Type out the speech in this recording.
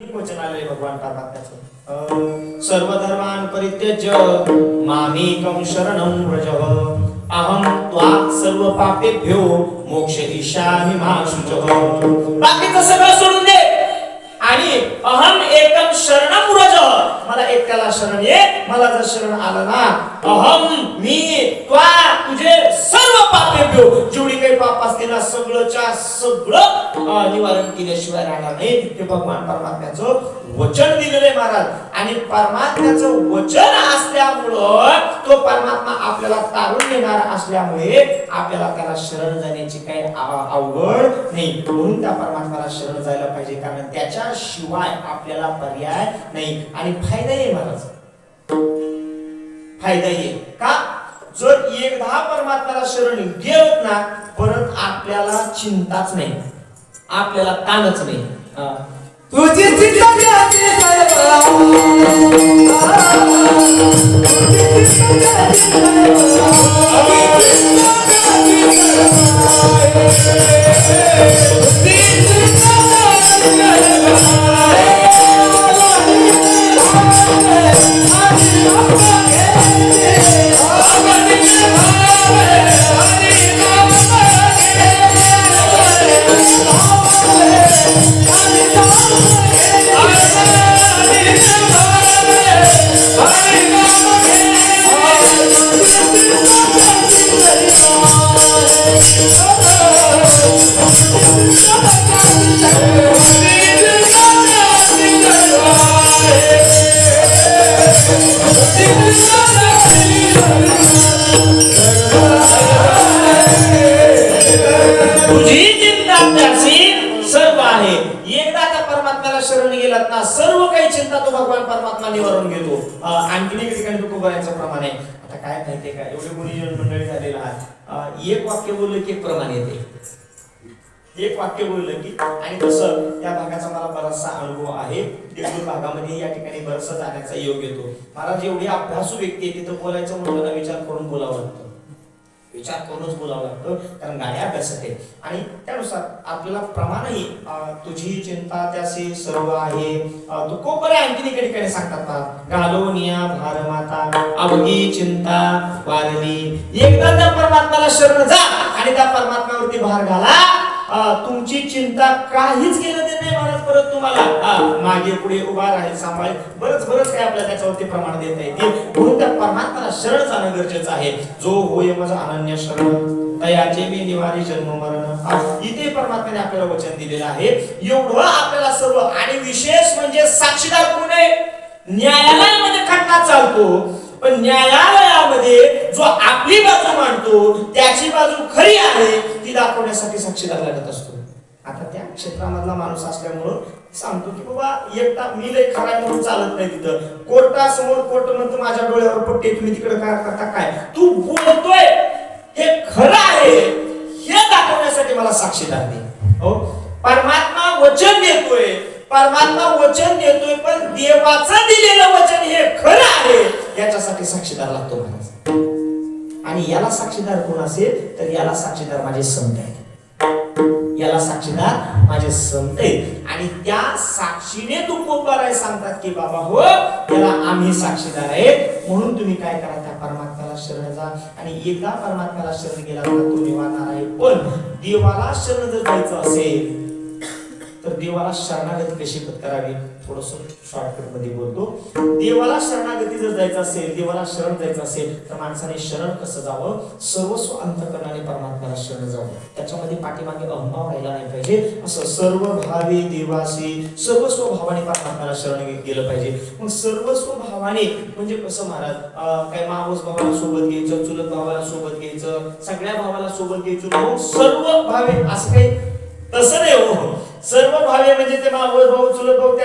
वचनालय भगवान परमात्म्याचं सर्व धर्मान परित्यज्य मामेकं शरणं व्रज। अहं त्वा सर्व पापेभ्यो मोक्ष मोक्षयिष्यामि मा शुचः बाकीचं सगळं सोडून दे! आणि अहम एकम शरणं व्रज। मला शरण ये. मला जर शरण आलं ना अहम मी त्वा तुझे सर्व पापेभ्यो जेवढी काही पाप असतील ना सगळंच्या सगळं निवारण केल्याशिवाय राहणार नाही. हे भगवान परमात्म्याचं वचन दिलेलं आहे महाराज. आणि परमात्म्याचं वचन असल्यामुळं तो परमात्मा आपल्याला तारून देणार असल्यामुळे आपल्याला त्याला शरण जाण्याची काही अवघड नाही. म्हणून त्या परमात्म्याला शरण जायला पाहिजे. कारण त्याच्याशिवाय आपल्याला पर्याय नाही. आणि फायदा आहे महाराज. फायदा येईल का? जर एकदा परमात्म्याला शरण गेलोत ना परत आपल्याला चिंताच नाही. आपल्याला ताणच नाही. तुझी चिंता Oh, एकदा त्या परमात्म्याला शरण गेलात ना सर्व काही चिंता तो भगवान परमात्मा निवारून घेतो. आणखीन एक ठिकाणी तुकोबारायचं प्रमाण आहे आता काय माहितीये का एवढे गुणीजन मंडळी झालेला आहात. एक वाक्य बोललं की एक प्रमाण येते. एक वाक्य बोललं की आणि तसं या भागाचा मला बराचसा अनुभव आहे. देगलूर भागामध्ये या ठिकाणी बरंचसं जाण्याचा योग येतो. महाराज एवढी अभ्यासू व्यक्ती आहे तिथं बोलायचं म्हणून विचार करून बोलावं लागतं. विचार करूनच बोलावं लागतं. कारण गाडी अभ्यासात आहे आणि त्यानुसार आपल्याला प्रमाणही तुझी चिंता त्याशी सर्व आहे. तू तू कोपरे आणखी इकडे कडे सांगतात घालोनिया भार माता अवघी चिंता वारली. एकदा त्या परमात्म्याला शरण जा आणि त्या परमात्म्यावरती भार घाला. अं, तुमची चिंता काहीच केलं नाही महाराज परत तुम्हाला. मागे पुढे उभा राहील सांभाळेल. बरंच बरंच काय आपल्याला त्याच्यावरती प्रमाण देता येतील. म्हणून त्या परमात्म्याला शरण जाणं गरजेचं आहे. जो होय माझा अनन्य शरण तयाचे मी निवारी जन्म मरण. इथे परमात्म्याने आपल्याला वचन दिलेलं आहे. एवढं आपल्याला सर्व आणि विशेष म्हणजे साक्षीदार कोण आहे? न्यायालयामध्ये खटला चालतो. पण न्यायालयामध्ये जो आपली बाजू मांडतो त्याची बाजू खरी आहे ती दाखवण्यासाठी साक्षीदार लागत असतो. आता त्या क्षेत्रामधला माणूस असल्यामुळं सांगतो की बाबा एकटा मी लय खरा म्हणून चालत नाही तिथं. कोर्टासमोर कोर्ट म्हणतो माझ्या डोळ्यावर पट्टे तुम्ही तिकडे काय करता काय? तू बोलतोय हे खरं आहे. हे दाखवण्यासाठी मला साक्षीदार दे हो? परमात्मा वचन देतोय. परमात्मा वचन देतोय पण देवाचं दिलेलं वचन हे खरं आहे याच्यासाठी साक्षीदार लागतो महाराज आणि याला साक्षीदार कोण असेल तर याला साक्षीदार माझे संत आहेत. याला साक्षीदार माझे संत आणि त्या साक्षीने तू कोपाराय सांगतात की बाबा हो याला आम्ही साक्षीदार आहेत म्हणून तुम्ही काय करा त्या परमात्म्याला शरण जा. आणि एकदा परमात्म्याला शरण गेला तर तो निवाणार आहे. पण देवाला शरण जर जायचं असेल देवाला शरणागती कशी करावी? थोडस शॉर्टकटमध्ये बोलतो. देवाला शरणागती जर जायचं असेल देवाला शरण जायचं असेल तर माणसाने शरण कसं जावं? सर्वस्व अंतकरणाने परमात्म्याला शरण जावं. त्याच्यामध्ये पाठीमागे अहंभाव राहिला नाही पाहिजे. असं सर्व भावी देवासी सर्वस्व भावाने परमात्म्याला शरण गेलं पाहिजे. मग सर्वस्व भावाने म्हणजे कसं महाराज? काय मावस भावाला सोबत घ्यायचं चुलत भावाला सोबत घ्यायचं सगळ्या भावाला सोबत घ्यायचं सर्व भावे असं काही तसं नाही हो. सर्व भावे म्हणजे ते मावस भाऊ चुलत भाऊ